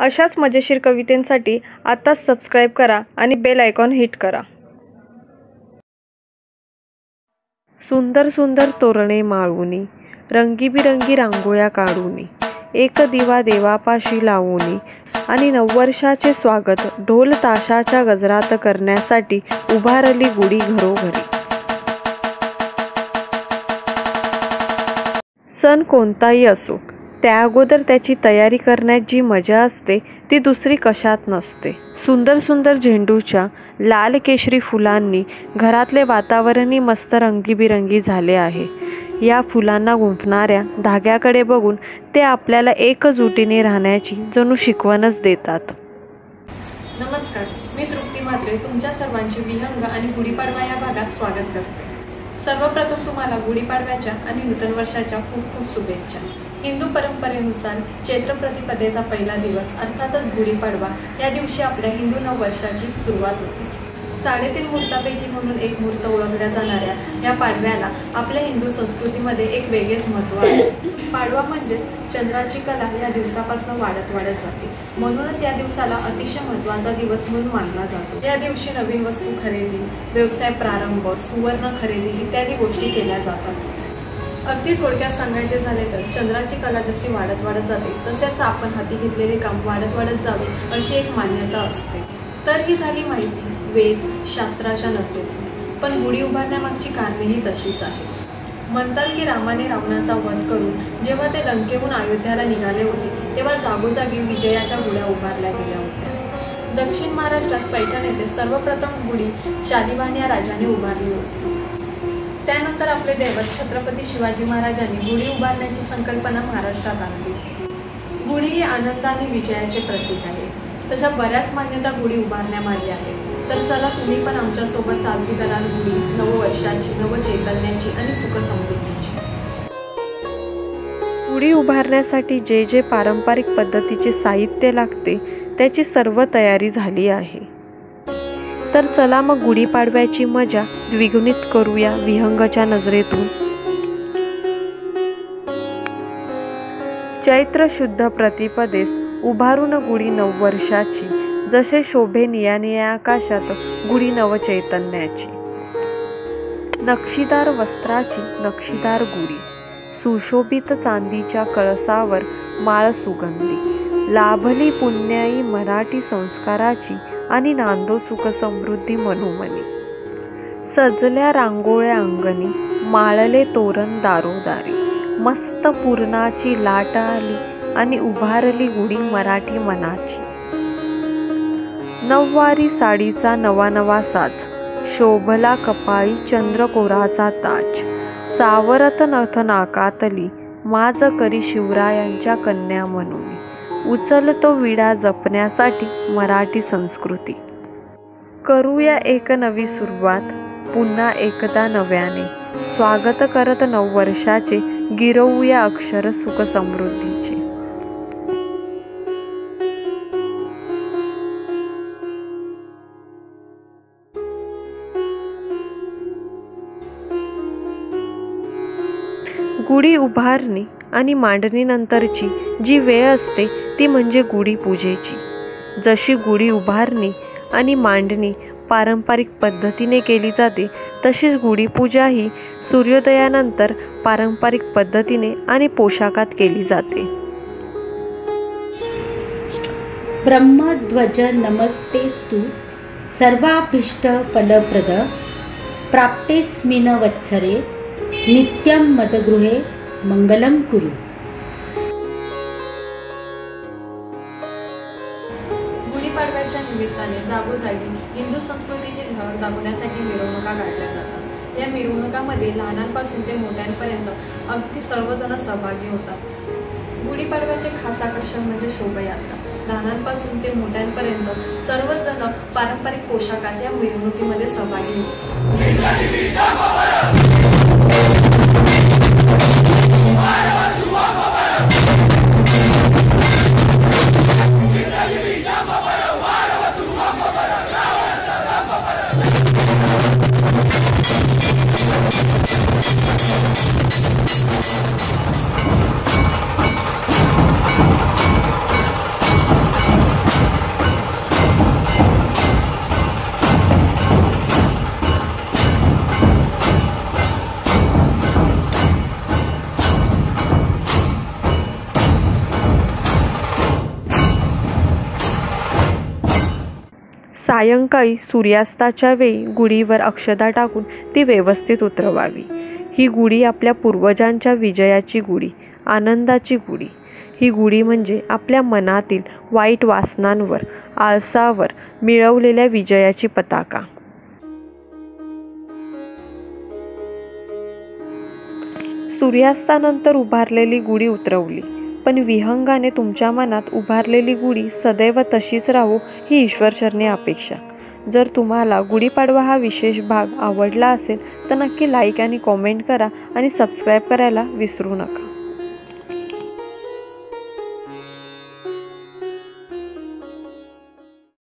अशाच मजेशीर कवितेंसाठी आत्ताच सबस्क्राईब करा आणि बेल आयकॉन हिट करा. सुंदर सुंदर तोरणे माळूनी रंगीबिरंगी रांगोळ्या काढूनी एक दिवा देवापाशी लावूनी आणि नववर्षाचे स्वागत ढोल ताशाच्या गजरात करण्यासाठी उभारली गुढी घरोघरी. सण कोणताही असो त्या अगोदर त्याची तयारी करण्यात जी मजा असते ती दुसरी कशात नसते. सुंदर सुंदर झेंडूच्या लाल केशरी फुलांनी घरातले वातावरणही मस्त रंगीबिरंगी झाले आहे. या फुलांना गुंफणाऱ्या धाग्याकडे बघून ते आपल्याला एकजुटीने राहण्याची जणू शिकवणच देतात. नमस्कार मी तृप्ती म्हात्रे तुमच्या सर्वांचे विहंग आणि गुढीपाडवा या भागात स्वागत करते. सर्वप्रथम तुम्हाला गुढीपाडव्याच्या आणि नूतन वर्षाच्या खूप खूप शुभेच्छा. हिंदू परंपरेनुसार चैत्र प्रतिपदेचा पहिला दिवस अर्थातच गुढीपाडवा. या दिवशी आपल्या हिंदू नववर्षाची सुरुवात होते. साडेतीन मुहूर्तापैकी म्हणून एक मुहूर्त ओळखल्या जाणाऱ्या या पाडव्याला आपल्या हिंदू संस्कृतीमध्ये एक वेगळेच महत्त्व आहे. पाडवा म्हणजेच चंद्राची कला या दिवसापासून वाढत वाढत जाते. म्हणूनच या दिवसाला अतिशय महत्त्वाचा दिवस म्हणून मानला जातो. या दिवशी नवीन वस्तू खरेदी व्यवसाय प्रारंभ सुवर्ण खरेदी इत्यादी गोष्टी केल्या जातात. अगदी थोडक्यात सांगायचे झाले तर चंद्राची कला जशी वाढत वाढत जाते तसेच आपण हाती घेतलेले काम वाढत वाढत जावे अशी एक मान्यता असते. तर ही झाली माहिती. वेद शास्त्राच्या नजरेतून पण गुढी उभारण्यामागची कारणेही तशीच आहेत. म्हणतात की रामाने रावणाचा वध करून जेव्हा ते लंकेहून अयोध्याला निघाले होते तेव्हा जागोजागी विजयाच्या गुढ्या उभारल्या गेल्या होत्या. दक्षिण महाराष्ट्रात पैठण येथे सर्वप्रथम गुढी शालिवान या राजाने उभारली होती. त्यानंतर आपले दैवत छत्रपती शिवाजी महाराजांनी गुढी उभारण्याची संकल्पना महाराष्ट्रात आणली. गुढी ही आनंद आणि विजयाचे प्रतीक आहे. तशा बऱ्याच मान्यता गुढी उभारण्यात आली आहेत. तर चला तुम्ही पण आमच्यासोबत साजरी कराल गुढी नववर्षाची नवचैतन्याची आणि सुखसमृद्धीची गुढी उभारण्यासाठी जे जे पारंपरिक पद्धतीचे साहित्य लागते त्याची सर्व तयारी झाली आहे. तर चला मग गुढीपाडव्याची मजा द्विगुणित करूया विहंगच्या नजरेतून. चैत्र शुद्ध प्रतिपदेस उभारून गुढी नववर्षाची जसे शोभे निया आकाशात गुढी नवचैतन्याची नक्षीदार वस्त्राची नक्षीदार गुढी सुशोभित चांदीच्या कळसावर माळ सुगंधी. लाभली पुण्याई मराठी संस्काराची आणि नांदो सुख समृद्धी मनोमनी. सजल्या रांगोळ्या अंगणी माळले तोरण दारोदारी. मस्त पूर्णाची लाट आली आणि उभारली गुढी मराठी मनाची. नववारी साडीचा नवा नवा साज शोभला कपाळी चंद्रकोराचा ताज. सावरत नथ नाकातली माज करी शिवरायांच्या कन्या म्हणून. उचलतो विडा जपण्यासाठी मराठी संस्कृती. करूया एक नवी सुरुवात पुन्हा एकदा नव्याने. स्वागत करत नऊ वर्षाचे गिरवूया अक्षर सुख गुढी उभारणी आणि मांडणीनंतरची जी वेळ असते ती म्हणजे गुढीपूजेची जशी गुढी उभारणी आणि मांडणी पारंपरिक पद्धतीने केली जाते तशीच गुढीपूजा ही सूर्योदयानंतर पारंपरिक पद्धतीने आणि पोशाखात केली जाते. ब्रह्मध्वज नमस्तेस्तु सर्वाभीष्ट फलप्रद प्राप्तेस्मिन वत्सरे नित्यं मदगृहे मंगलम कुरु। गुढीपाडव्याच्या निमित्ताने जागोजागी हिंदू संस्कृतीची झळक दाखवण्यासाठी मिरवणुका काढल्या जातात. या मिरवणुकामध्ये लहानांपासून ते मोठ्यांपर्यंत अगदी सर्वजण सहभागी होतात. गुढीपाडव्याचे खास आकर्षण म्हणजे शोभायात्रा. लहानांपासून ते मोठ्यांपर्यंत सर्वच जण पारंपरिक पोशाखात या मिरवणुकीमध्ये सहभागी होते. सायंकाळी सूर्यास्ताच्या वेळी गुढीवर अक्षदा टाकून ती व्यवस्थित उतरवावी. ही गुढी आपल्या पूर्वजांच्या विजयाची गुढी आनंदाची गुढी. ही गुढी म्हणजे आपल्या मनातील वाईट वासनांवर आळसावर मिळवलेल्या विजयाची पताका. सूर्यास्तानंतर उभारलेली गुढी उतरवली. पण विहंगाने तुमच्या मनात उभारलेली गुढी सदैव तशीच राहो ही ईश्वरचरणी अपेक्षा. जर तुम्हाला गुढीपाडवा हा विशेष भाग आवडला असेल तर नक्की लाईक आणि कॉमेंट करा आणि सबस्क्राईब करायला विसरू नका.